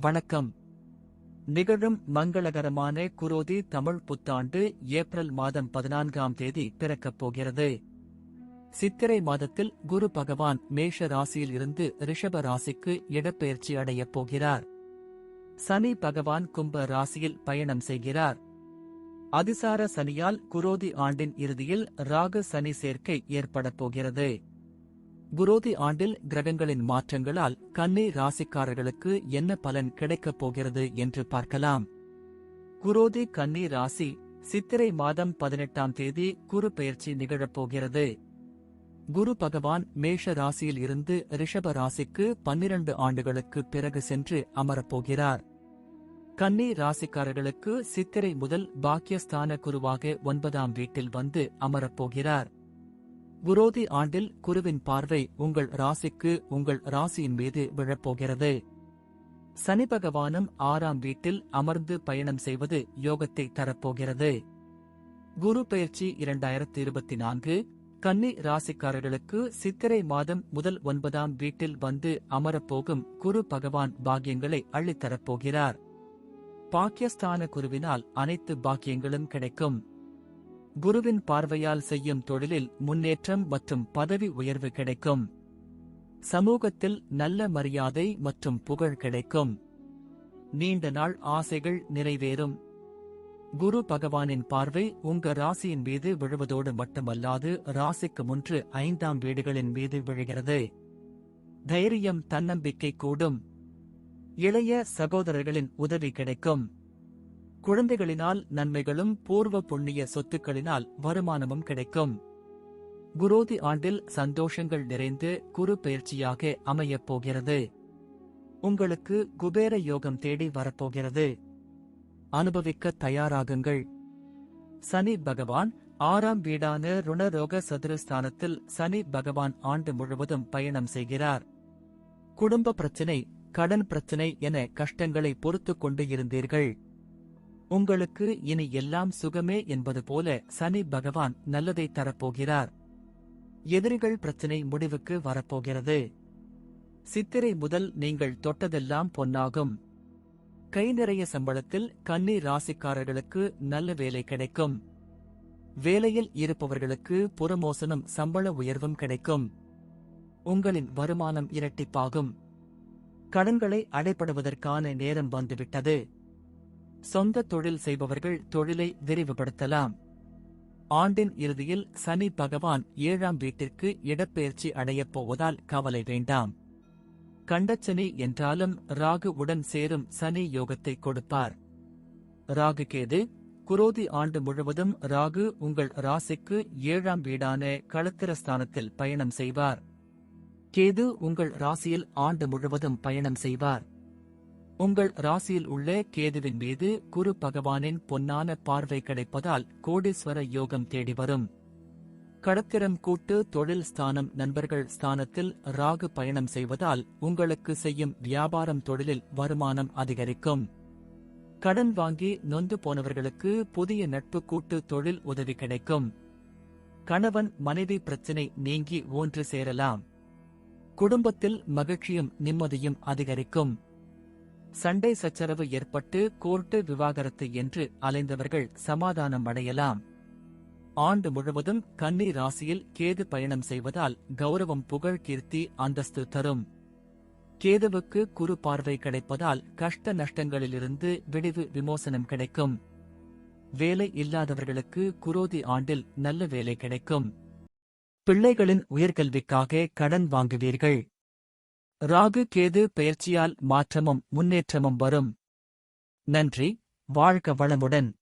வணக்கம். நிகழும் மங்களகரமான குரோதி தமிழ் புத்தாண்டு ஏப்ரல் மாதம் பதினான்காம் தேதி பிறக்கப் போகிறது. சித்திரை மாதத்தில் குரு பகவான் மேஷ ராசியில் இருந்து ரிஷப ராசிக்கு இடப்பெயர்ச்சி அடையப் போகிறார். சனி பகவான் கும்ப ராசியில் பயணம் செய்கிறார். அதிசார சனியால் குரோதி ஆண்டின் இறுதியில் ராகு சனி சேர்க்கை ஏற்படப் போகிறது. குரோதி ஆண்டில் கிரகங்களின் மாற்றங்களால் கன்னி ராசிக்காரர்களுக்கு என்ன பலன் கிடைக்கப் போகிறது என்று பார்க்கலாம். குரோதி கன்னி ராசி சித்திரை மாதம் பதினெட்டாம் தேதி குரு பெயர்ச்சி நிகழப்போகிறது குரு பகவான் மேஷ ராசியில் இருந்து ரிஷப ராசிக்கு பன்னிரண்டு ஆண்டுகளுக்கு பிறகு சென்று அமரப்போகிறார் கன்னி ராசிக்காரர்களுக்கு சித்திரை முதல் பாக்கியஸ்தான குருவாக ஒன்பதாம் வீட்டில் வந்து அமரப்போகிறார் குரோதி ஆண்டில் குருவின் பார்வை உங்கள் ராசிக்கு உங்கள் ராசியின் மீது விழப்போகிறது. சனி பகவானும் ஆறாம் வீட்டில் அமர்ந்து பயணம் செய்வது யோகத்தை தரப்போகிறது. குரு பயிற்சி இரண்டாயிரத்தி இருபத்தி நான்கு கன்னி ராசிக்காரர்களுக்கு சித்திரை மாதம் முதல் ஒன்பதாம் வீட்டில் வந்து அமரப்போகும் குரு பகவான் பாக்கியங்களை அள்ளித்தரப்போகிறார். பாக்கியஸ்தான குருவினால் அனைத்து பாக்கியங்களும் கிடைக்கும். குருவின் பார்வையால் செய்யும் தொழிலில் முன்னேற்றம் மற்றும் பதவி உயர்வு கிடைக்கும். சமூகத்தில் நல்ல மரியாதை மற்றும் புகழ் கிடைக்கும். நீண்ட நாள் ஆசைகள் நிறைவேறும். குரு பகவானின் பார்வை உங்க ராசியின் மீது விழுவதோடு மட்டுமல்லாது ராசிக்கு முன்று ஐந்தாம் வீடுகளின் மீது விழுகிறது. தைரியம் தன்னம்பிக்கை கூடும். இளைய சகோதரர்களின் உதவி கிடைக்கும். குழந்தைகளினால் நன்மைகளும் பூர்வ புண்ணிய சொத்துக்களினால் வருமானமும் கிடைக்கும். குரோதி ஆண்டில் சந்தோஷங்கள் நிறைந்து குரு பயிற்சியாக அமையப் போகிறது. உங்களுக்கு குபேர யோகம் தேடி வரப்போகிறது. அனுபவிக்க தயாராகுங்கள். சனி பகவான் ஆறாம் வீடான ருணரோக சதுரஸ்தானத்தில் சனி பகவான் ஆண்டு முழுவதும் பயணம் செய்கிறார். குடும்ப பிரச்சினை கடன் பிரச்சினை என கஷ்டங்களை பொறுத்துக் கொண்டு இருந்தீர்கள். உங்களுக்கு இனி எல்லாம் சுகமே என்பது போல சனி பகவான் நல்லதை தரப்போகிறார். எதிரிகள் பிரச்சினை முடிவுக்கு வரப்போகிறது. சித்திரை முதல் நீங்கள் தொட்டதெல்லாம் பொன்னாகும். கை நிறைய சம்பளத்தில் கன்னி ராசிக்காரர்களுக்கு நல்ல வேலை கிடைக்கும். வேலையில் இருப்பவர்களுக்கு புறமோசனம் சம்பள உயர்வும் கிடைக்கும். உங்களின் வருமானம் இரட்டிப்பாகும். கடன்களை அடைப்படுவதற்கான நேரம் வந்துவிட்டது. சொந்த தொழில் செய்பவர்கள் தொழிலை விரிவுபடுத்தலாம். ஆண்டின் இறுதியில் சனி பகவான் ஏழாம் வீட்டிற்கு இடப்பெயர்ச்சி அடையப் போவதால் கவலை வேண்டாம். கண்டச்சனி என்றாலும் ராகு உடன் சேரும் சனி யோகத்தை கொடுப்பார். ராகு கேது குரோதி ஆண்டு முழுவதும் ராகு உங்கள் ராசிக்கு ஏழாம் வீடான களத்திரஸ்தானத்தில் பயணம் செய்வார். கேது உங்கள் ராசியில் ஆண்டு முழுவதும் பயணம் செய்வார். உங்கள் ராசியில் உள்ள கேதுவின் மீது குரு பகவானின் பொன்னான பார்வை கிடைப்பதால் கோடீஸ்வர யோகம் தேடி வரும். கடத்திரம் கூட்டு தொழில் ஸ்தானம் நண்பர்கள் ஸ்தானத்தில் ராகு பயணம் செய்வதால் உங்களுக்கு செய்யும் வியாபாரம் தொழிலில் வருமானம் அதிகரிக்கும். கடன் வாங்கி நொந்து போனவர்களுக்கு புதிய நட்பு கூட்டு தொழில் உதவி கிடைக்கும். கணவன் மனைவி பிரச்சினை நீங்கி ஒன்று சேரலாம். குடும்பத்தில் மகிழ்ச்சியும் நிம்மதியும் அதிகரிக்கும். சண்டை சச்சரவு ஏற்பட்டு கோர்ட்டு விவாகரத்து என்று அலைந்தவர்கள் சமாதானம் அடையலாம். ஆண்டு முழுவதும் கன்னி ராசியில் கேது பயணம் செய்வதால் கௌரவம் புகழ் கீர்த்தி அந்தஸ்து தரும். கேதுவுக்கு குறு பார்வை கிடைப்பதால் கஷ்ட நஷ்டங்களிலிருந்து விடிவு விமோசனம் கிடைக்கும். வேலை இல்லாதவர்களுக்கு குரோதி ஆண்டில் நல்ல வேலை கிடைக்கும். பிள்ளைகளின் உயர்கல்விக்காக கடன் வாங்குவீர்கள். ராகு கேது பெயர்ச்சியால் மாற்றமும் முன்னேற்றமும் வரும். நன்றி வாழ்க வளமுடன்.